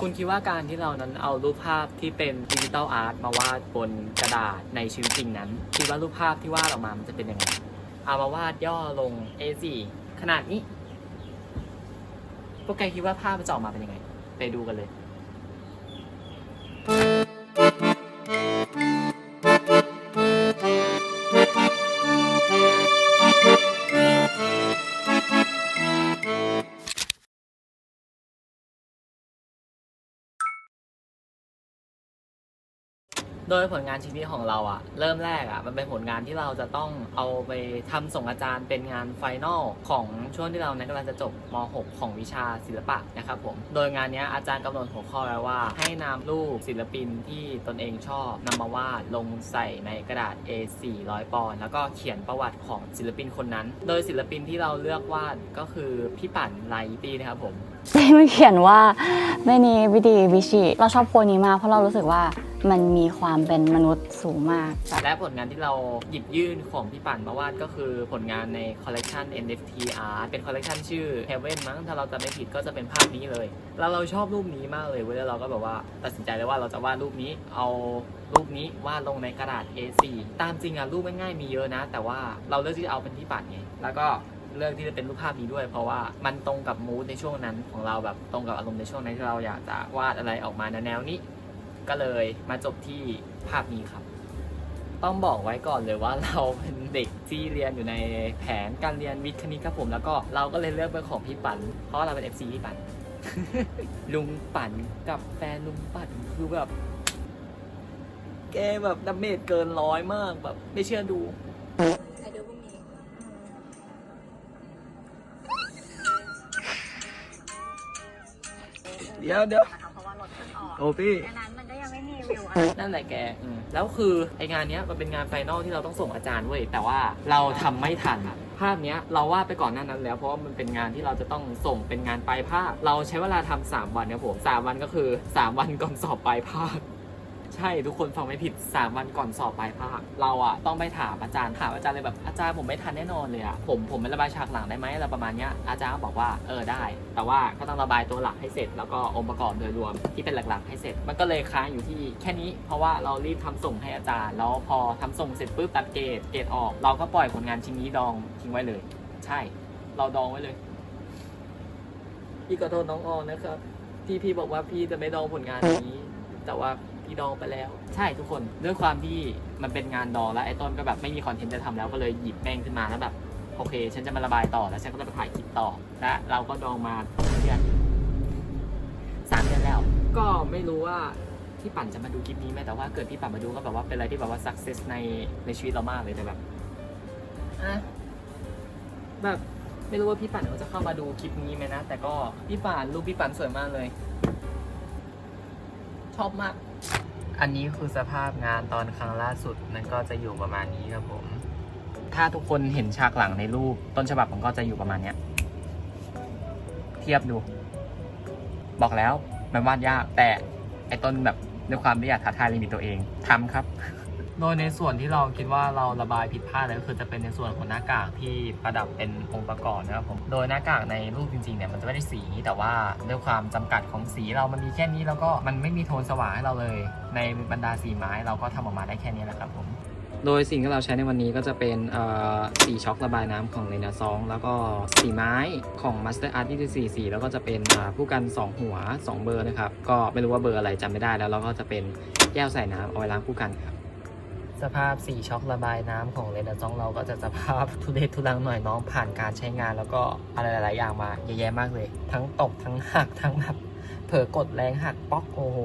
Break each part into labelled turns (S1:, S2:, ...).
S1: คุณคิดว่าการที่เรานั้นเอารูปภาพที่เป็นดิจิตอลอาร์ตมาวาดบนกระดาษในชีวิตจริงนั้น คิดว่ารูปภาพที่วาดออกมา มันจะเป็นยังไง เอามาวาดย่อลง A4 ขนาดนี้พวกแกคิดว่าภาพมันจะออกมาเป็นยังไง ไปดูกันเลย โดยผลงานชิ้นนี้ของเราอะเริ่มแรกอะมันเป็นผลงานที่เราจะต้องเอาไปทำส่งอาจารย์เป็นงานไฟนอลของช่วงที่เรานั้นกำลังจะจบม .6 ของวิชาศิลปะนะครับผมโดยงานนี้อาจารย์กำหนดหัวข้อไว้ว่า ให้นำรูปศิลปินที่ตนเองชอบนำมาวาดลงใส่ในกระดาษ A4 100ปอนด์แล้วก็เขียนประวัติของศิลปินคนนั้น โดยศิลปินที่เราเลือกวาดก็คือพี่ปั่นไลตีนะครับผม
S2: ที่เขียนว่าแม่นีวิดีวิชิเราชอบโพนี้มากเพราะเรารู้สึกว่า มันมีความเป็นมนุษย์สูงมากแบบ
S1: และผลงานที่เราหยิบยื่นของพี่ปั่นมาวาดก็คือผลงานในคอลเลกชัน NFT Art เป็นคอลเลกชันชื่อ Heaven มั้งถ้าเราจำไม่ผิดก็จะเป็นภาพนี้เลย แล้วเราชอบรูปนี้มากเลยเว้ยแล้วเราก็แบบว่าตัดสินใจเลยว่าเราจะวาดรูปนี้เอารูปนี้วาดลงในกระดาษ A4 ตามจริงอะรูปง่ายๆมีเยอะนะ แต่ว่าเราเลือกที่จะเอาเป็นพี่ปั่นไงแล้วก็เลือกที่จะเป็นรูปภาพนี้ด้วย เพราะว่ามันตรงกับมูดในช่วงนั้นของเราแบบตรงกับอารมณ์ในช่วงนั้นที่เราอยากจะวาดอะไรออกมาแนวๆนี้ ก็เลยมาจบที่ภาพนี้ครับ ต้องบอกไว้ก่อนเลยว่าเราเป็นเด็กที่เรียนอยู่ในแผนการเรียนวิทย์คณิตครับผม แล้วก็เราก็เลยเลือกเป็นของพี่ปันเพราะว่าเราเป็น FC พี่ปัน ลุงปั่นกับแฟนลุงปั่นคือแบบ แกแบบดาเมจเกินร้อยมากแบบ ไม่เชื่อดู
S3: ใครดูพรุ่งนี้
S1: เดี๋ยวเดี๋ยว
S3: นะคะเพราะว่ารถเพิ่งออก
S1: โอ้พี่
S3: ดังนั้นมัน ก็วอะไร
S1: นั่นแหละแกอืมแล้วคือไองานเนี้ยมันเป็นงานไฟนอลที่เราต้องส่งอาจารย์เว้ยแต่ว่าเราทำไม่ทันอะภาพเนี้ยเราวาดไปก่อนหน้านั้นแล้วเพราะว่ามันเป็นงานที่เราจะต้องส่งเป็นงานปลายภาคเราใช้เวลาทำสามวันครับผมสามวันก็คือสามวันก่อนสอบปลายภาค ใช่ทุกคนฟังไม่ผิด 3 วันก่อนสอบปลายภาคเราอะต้องไปถามอาจารย์ถามอาจารย์เลยแบบอาจารย์ผมไม่ทันแน่นอนเลยอะผมผมไประบายฉากหลังได้ไหมอะไรประมาณเนี้ยอาจารย์ก็บอกว่าเออได้ แต่ว่าก็ต้องระบายตัวหลักให้เสร็จ แล้วก็องค์ประกอบโดยรวมที่เป็นหลักๆให้เสร็จ มันก็เลยค้างอยู่ที่แค่นี้เพราะว่าเรารีบทำส่งให้อาจารย์ แล้วพอทำส่งเสร็จปุ๊บตัดเกรดเกรดออก เราก็ปล่อยผลงานชิ้นนี้ดองทิ้งไว้เลย ใช่ เราดองไว้เลยพี่ขอโทษน้องออนนะครับที่พี่บอกว่าพี่จะไม่ดองผลงานนี้ แต่ว่า พี่ดองไปแล้ว ใช่ทุกคนด้วยความที่มันเป็นงานดองแล้วไอ้ต้นก็แบบไม่มีคอนเทนต์จะทำแล้วก็เลยหยิบแม่งขึ้นมาแล้วแบบโอเค ฉันจะมาระบายต่อแล้วฉันก็จะไปถ่ายคลิปต่อและเราก็ดองมาเดือนสามเดือนแล้ว ก็ไม่รู้ว่าพี่ปั่นจะมาดูคลิปนี้ไหมแต่ว่าเกิดพี่ปั่นมาดูก็แบบว่าเป็นอะไรที่แบบว่า success ในในชีวิตเรามากเลยแต่แบบอะแบบไม่รู้ว่าพี่ปั่นเขาจะเข้ามาดูคลิปนี้ไหมนะ แต่ก็พี่ปั่นรูปพี่ปั่นสวยมากเลย ชอบมาก อันนี้คือสภาพงานตอนครั้งล่าสุดมันก็จะอยู่ประมาณนี้ครับผม ถ้าทุกคนเห็นฉากหลังในรูป ต้นฉบับมันก็จะอยู่ประมาณเนี้ย เทียบดู บอกแล้วมันวาดยากแต่ไอ้ต้นแบบด้วยความที่อยากท้าทายลิมิตตัวเองทำครับ โดยในส่วนที่เราคิดว่าเราระบายผิดพลาดเลยก็คือจะเป็นในส่วนของหน้ากากที่ประดับเป็นองค์ประกอบนะครับผม โดยหน้ากากในรูปจริงๆเนี่ยมันจะไม่ได้สีแต่ว่าด้วยความจำกัดของสีเรามันมีแค่นี้แล้วก็มันไม่มีโทนสว่างให้เราเลย ในบรรดาสีไม้เราก็ทำออกมาได้แค่นี้แหละครับผมโดยสิ่งที่เราใช้ในวันนี้ก็จะเป็นสีช็อกระบายน้ำของเลนาซองแล้วก็สีไม้ของ Master Art 24สีแล้วก็จะเป็นผู้กัน 2 หัว 2 เบอร์นะครับ ก็ไม่รู้ว่าเบอร์อะไรจำไม่ได้แล้วเราก็จะเป็นแก้วใส่น้ำเอาไว้ล้างผู้กันครับ สภาพสีช็อกระบายน้ำของเลนาซองเราก็จะสภาพทุเรศทุลังหน่อยน้องผ่านการใช้งานแล้วก็อะไรหลาย ๆ อย่างมาเยอะแยะมากเลย ทั้งตกทั้งหักทั้งแบบเผลอกดแรงหักป๊อกโอ้โห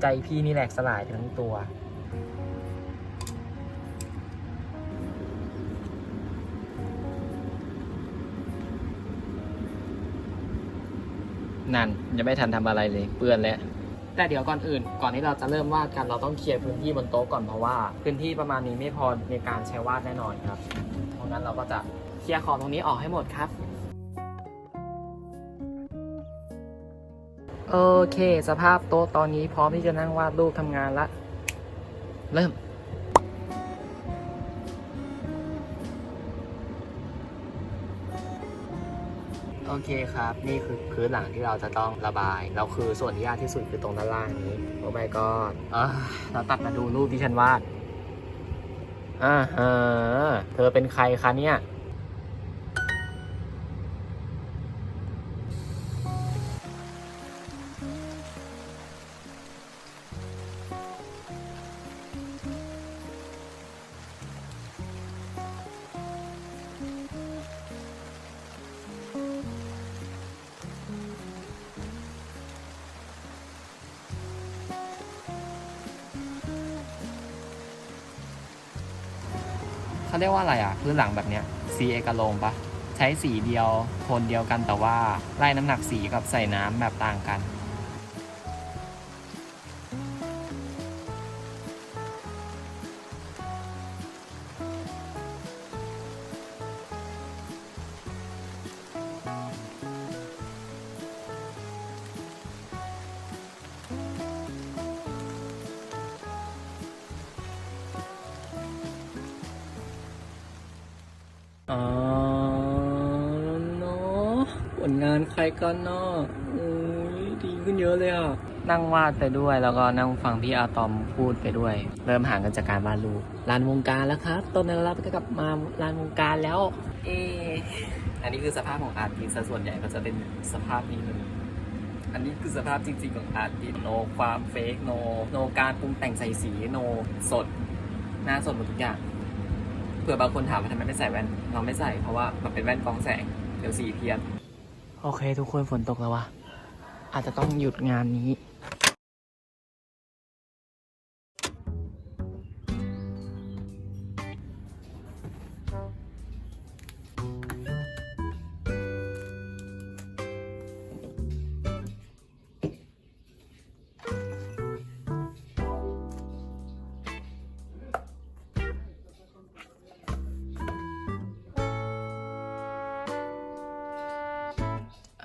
S1: ใจพี่นี่แหลกสลายทั้งตัวนั่นยังไม่ทันทำอะไรเลยเปื้อนแล้ว แต่เดี๋ยวก่อนอื่น ก่อนที่เราจะเริ่มวาดกันเราต้องเคลียร์พื้นที่บนโต๊ะก่อนเพราะว่า พื้นที่ประมาณนี้ไม่พอในการใช้วาดแน่นอนครับ เพราะงั้นเราก็จะเคลียร์ของตรงนี้ออกให้หมดครับโอเค สภาพโต๊ะตอนนี้พร้อมที่จะนั่งวาดรูปทำงานละ เริ่ม โอเคครับ นี่คือพื้นหลังที่เราจะต้องระบายเราคือส่วนที่ยากที่สุดคือตรงด้านล่างนี้ โอ้ my god อะเราตัดมาดูรูปที่ฉันวาดอ่าเธอเป็นใครคะเนี่ย เขาเรียกว่าอะไรอะพื้นหลังแบบเนี้ยสีเอกโลงปะใช้สีเดียวโทนเดียวกันแต่ว่าไล่น้ำหนักสีกับใส่น้ำแบบต่างกัน อ๋อเนาะผลงานใครกันเนาะอุ้ยดีขึ้นเยอะเลยอะ นั่งวาดไปด้วยแล้วก็นั่งฟังพี่อาตอมพูดไปด้วย เริ่มห่างกันจากการวาดรูปลานวงการแล้วครับต้นนั้นรับก็กลับมาลานวงการแล้ว เอออันนี้คือสภาพของอาร์ติสต์ซะส่วนใหญ่ก็จะเป็นสภาพนี้เลยอันนี้คือสภาพจริงๆของอาร์ติสต์โนความเฟกโนโนการปรุงแต่งใส่สีโนสดหน้าสดหมดทุกอย่างเผื่อบางคนถามว่าทำไมไม่ใส่แว่น เราไม่ใส่เพราะว่ามันเป็นแว่นกรองแสง เดี๋ยวสีเพี้ยน โอเค ทุกคนฝนตกแล้ววะอาจจะต้องหยุดงานนี้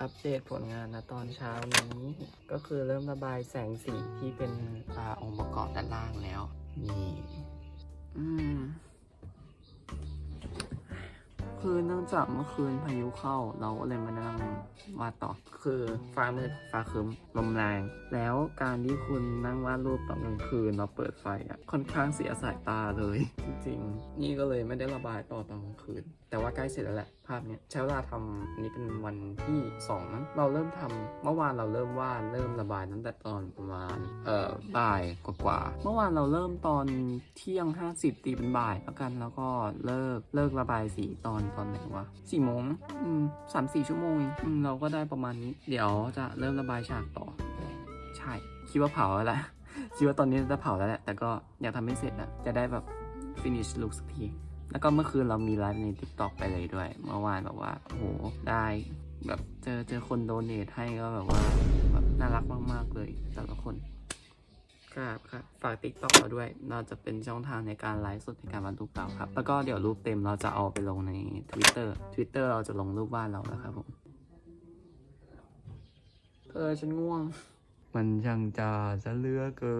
S1: อัปเดตผลงานนะตอนเช้านี้ ก็คือเริ่มระบายแสงสีที่เป็นอองค์ประกอบด้านล่างแล้ว นี่ อืม คือเนื่องจากเมื่อคืนพายุเข้าเราก็เลยมานั่งวาดต่อ คือฟ้ามืดฟ้าครึ้มลมแรง แล้วการที่คุณนั่งวาดรูปตอนกลางคืนเราเปิดไฟอะค่อนข้างเสียสายตาเลย จริงๆ นี่ก็เลยไม่ได้ระบายต่อตอนกลางคืน แต่ว่าใกล้เสร็จแล้วแหละภาพเนี้ยใช้เวลาทำอันนี้เป็นวันที่สองมั้งเราเริ่มทำเมื่อวานเราเริ่มวาดเริ่มระบายตั้งแต่ตอนประมาณเอ่อบ่ายกว่าๆเมื่อวานเราเริ่มตอนเที่ยงห้าสิบตีเป็นบ่ายแล้วกันแล้วก็เลิกเลิกระบายสีตอนตอนไหนวะสี่โมงอืมสามสี่ชั่วโมงเองอืมเราก็ได้ประมาณนี้ เดี๋ยวจะเริ่มระบายฉากต่อ ใช่ คิดว่าเผาแล้วแหละคิดว่าตอนนี้จะเผาแล้วแหละ แต่ก็อยากทำให้เสร็จอะจะได้แบบ finish look สักที แล้วก็เมื่อคืนเรามีไลฟ์ใน TikTok ไปเลยด้วย เมื่อวานแบบว่าโอ้โหได้แบบเจอเจอคนโดเนทให้ก็แบบว่าแบบน่ารักมาก ๆ เลยแต่ละคน ครับครับฝาก TikTok เราด้วย เราจะเป็นช่องทางในการไลฟ์สดในการวาดรูปเราครับ แล้วก็เดี๋ยวรูปเต็มเราจะเอาไปลงใน Twitter Twitter เราจะลงรูปวาดเราแล้วครับผม เธอฉันง่วง มันช่างจะจะเหลือเกิ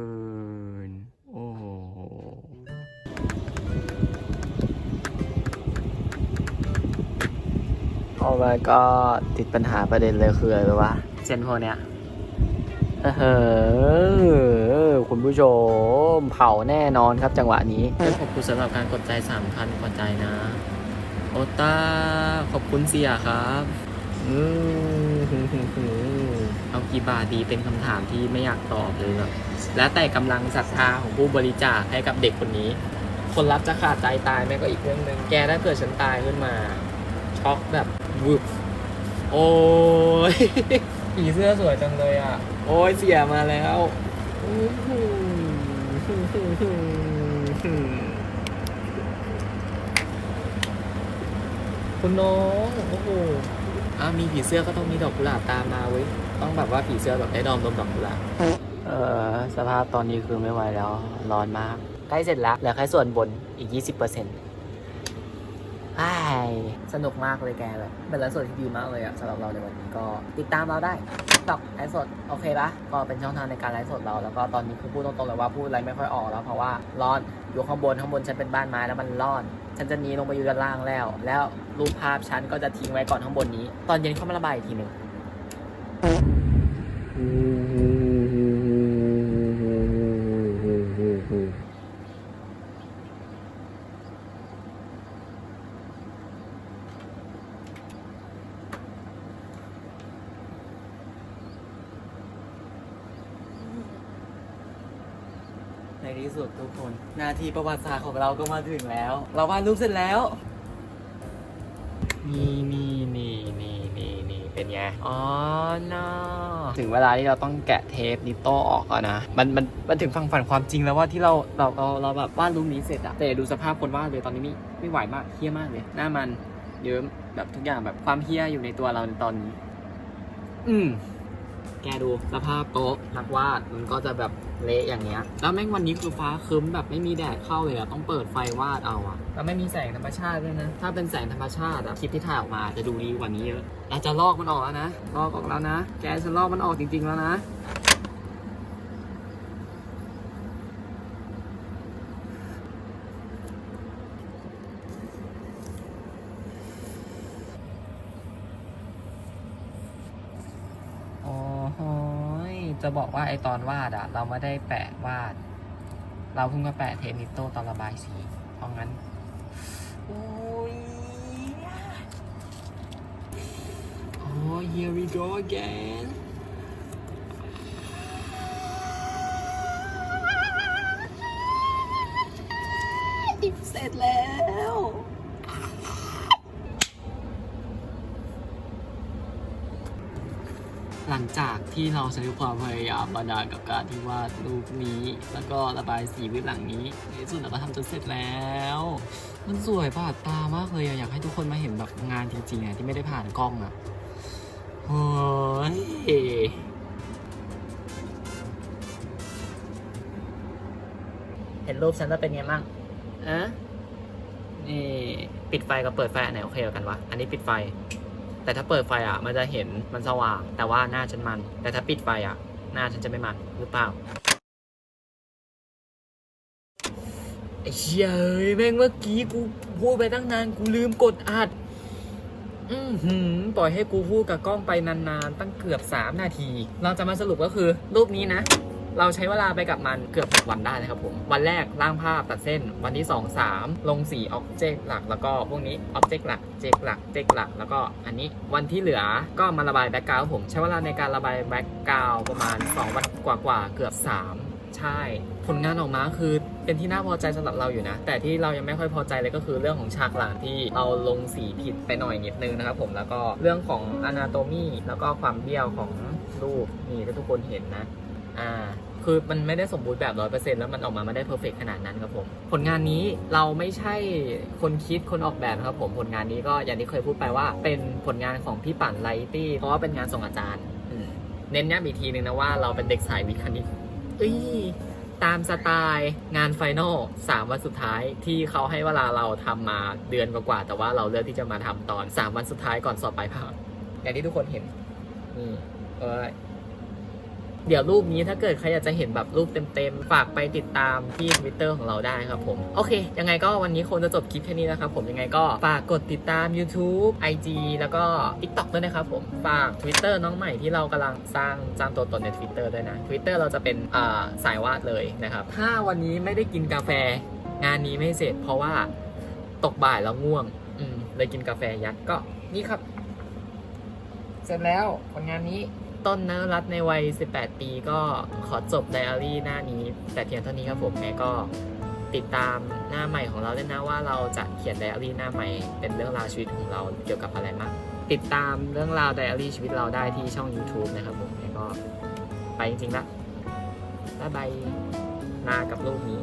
S1: น โอ้โหโอ้ my god ติดปัญหาประเด็นเลยคืออะไรวะเส้นพวกเนี้ย เออคุณผู้ชม เผาแน่นอนครับจังหวะนี้ ขอบคุณสำหรับการกดใจ3,000กว่าใจนะ โอต้า ขอบคุณเสียครับอืมเอากี่บาทดีเป็นคำถามที่ไม่อยากตอบเลยแบบแล้วแต่กำลังศรัทธาของผู้บริจาคให้กับเด็กคนนี้ คนรับจะขาดใจตายแม่ก็อีกเรื่องหนึ่งแกถ้าเกิดฉันตายขึ้นมา ช็อกแบบวึบโอ้ย ผีเสื้อสวยจังเลยอะ โอ้ยเสียมาแล้วอื้อหือคุณน้องโอ้โหอะมีผีเสื้อก็ต้องมีดอกกุหลาบตามมาเว้ยต้องแบบว่าผีเสื้อแบบได้ดอมดมดอกกุหลาบเออสภาพตอนนี้คือไม่ไหวแล้ว ร้อนมาก ใกล้เสร็จแล้วเหลือแค่ส่วนบนอีก 20%อ้าย สนุกมากเลยแกแบบเป็นไลฟ์สดที่ดีมากเลยอะสำหรับเราในวันนี้ก็ติดตามเราได้ตอกไลฟ์สดโอเคปะก็เป็นช่องทางในการไลฟ์สดเราแล้วก็ตอนนี้คือพูดตรงๆเลยว่าพูดอะไรไม่ค่อยออกแล้วเพราะว่าร้อนอยู่ข้างบนข้างบนฉันเป็นบ้านไม้แล้วมันร้อน ฉันจะหนีลงไปอยู่ด้านล่างแล้ว แล้วรูปภาพฉันก็จะทิ้งไว้ก่อนข้างบนนี้ ตอนเย็นเข้ามาระบายอีกทีหนึ่ง สุดทุกคนหนาทีประวัติศาสตร์ของเราก็มาถึงแล้ว เราวาดรูปเสร็จแล้ว นี่นี่นี่นี่นี่นี่เป็นไง อ๋อน่าถึงเวลาที่เราต้องแกะเทปนิโต้ออกแล้วนะ มันมันมันถึงฟังฝันความจริงแล้วว่าที่เราเราเราเราแบบวาดรูปนี้เสร็จอะแต่ดูสภาพคนวาดเลยตอนนี้ไม่ไม่ไหวมากเฮี้ยมากเลย หน้ามันเยิ้มแบบทุกอย่างแบบความเฮี้ยอยู่ในตัวเราในตอนนี้ อืม แกดูสภาพโต๊ะนักวาดมันก็จะแบบ เละอย่างเงี้ย แล้วแม่งวันนี้คือฟ้าครึ้มแบบไม่มีแดดเข้าเลยอะต้องเปิดไฟวาดเอาอะแล้วไม่มีแสงธรรมชาติด้วยนะ ถ้าเป็นแสงธรรมชาติอะคลิปที่ถ่ายออกมาจะดูดีกว่านี้เยอะเราจะลอกมันออกแล้วนะ ลอกออกแล้วนะ แกจะลอกมันออกจริง ๆ แล้วนะ โอ้โหย จะบอกว่าไอตอนวาดอะเราไม่ได้แปะวาด เราเพิ่งมาแปะเทนิโตตอนระบายสีเพราะงั้นโอ้ยโอ้ here we go again เสร็จแล้ว หลั งจากที่เราใช้ความพยายามมาดากับการที่วาดรูปนี้ แล้วก็ระบายสีพื้นหลังนี้ ในที่สุดเราก็ทำจนเสร็จแล้ว มันสวยบาดตามากเลยอะอยากให้ทุกคนมาเห็นแบบงานจริงๆอะที่ไม่ได้ผ่านกล้องอะโอ้ยเห็นรูปฉันแล้วเป็นไงบ้างอะนี่ปิดไฟกับเปิดไฟอันไหนโอเคกว่ากันวะ อันนี้ปิดไฟ แต่ถ้าเปิดไฟอะ มันจะเห็นมันสว่าง แต่ว่าหน้าฉันมัน แต่ถ้าปิดไฟอะ หน้าฉันจะไม่มันหรือเปล่าไอ้เชี่ยเอ้ยแม่งเมื่อกี้กูพูดไปตั้งนานกูลืมกดอัด อือหือปล่อยให้กูพูดกับกล้องไปนานๆ ตั้งเกือบ 3 นาที เราจะมาสรุปก็คือ รูปนี้นะ เราใช้เวลาไปกับมันเกือบ6วันได้นะครับผม วันแรกร่างภาพตัดเส้น วันที่ 2 3 ลงสีออบเจกต์หลัก แล้วก็พวกนี้ออบเจกต์หลักเจกต์หลักเจกต์หลัก แล้วก็อันนี้วันที่เหลือก็มาระบายแบ็กกราวผมใช้เวลาในการระบายแบ็กกราวประมาณ 2 วันกว่าๆเกือบ 3ใช่ ผลงานออกมาคือเป็นที่น่าพอใจสำหรับเราอยู่นะ แต่ที่เรายังไม่ค่อยพอใจเลยก็คือเรื่องของฉากหลังที่เราลงสีผิดไปหน่อยนิดนึงนะครับผมแล้วก็เรื่องของอนาโตมีแล้วก็ความเบี้ยวของรูปนี่ที่ทุกคนเห็นนะ อ่าคือมันไม่ได้สมบูรณ์แบบร้อยเปอร์เซ็นต์แล้วมันออกมาไม่ได้เพอร์เฟกขนาดนั้นครับผม ผลงานนี้เราไม่ใช่คนคิดคนออกแบบนะครับผมผลงานนี้ก็อย่างที่เคยพูดไปว่า เป็นผลงานของพี่ปั่นไลตี้เพราะว่าเป็นงานส่งอาจารย์อืมเน้นย้ำอีกทีนึงนะว่าเราเป็นเด็กสายวิทย์คณิตเอ้ยตามสไตล์งานไฟนอลสามวันสุดท้ายที่เขาให้เวลาเราทำมาเดือนกว่าๆแต่ว่าเราเลือกที่จะมาทำตอนสามวันสุดท้ายก่อนสอบปลายภาคอย่างที่ทุกคนเห็นนี่เอ้ย เดี๋ยวรูปนี้ถ้าเกิดใครอยากจะเห็นแบบรูปเต็มๆ ฝากไปติดตามที่ Twitter ของเราได้ครับผม โอเค ยังไงก็วันนี้คงจะจบคลิปแค่นี้นะครับผมยังไงก็ฝากกดติดตาม YouTube IG แล้วก็ TikTok ด้วยนะครับผม ฝาก Twitter น้องใหม่ที่เรากำลังสร้างสร้างตัวตนใน Twitter ด้วยนะ Twitter เราจะเป็นาสายวาดเลยนะครับ ถ้าวันนี้ไม่ได้กินกาแฟงานนี้ไม่เสร็จ เพราะว่าตกบ่ายแล้วง่วงอืมเลยกินกาแฟยัดก็นี่ครับ เสร็จแล้วผลงานนี้ ต้นนรัตน์ในวัย 18 ปีก็ขอจบไดอารี่หน้านี้ แต่เพียงเท่านี้ครับผมแม่ก็ติดตามหน้าใหม่ของเราด้วยนะว่าเราจะเขียนไดอารี่หน้าใหม่ เป็นเรื่องราวชีวิตของเราเกี่ยวกับอะไรมากติดตามเรื่องราวไดอารี่ชีวิตเราได้ที่ช่อง YouTube นะครับผมแม่ก็ไปจริงๆละบ๊ายบายนากับลูกนี้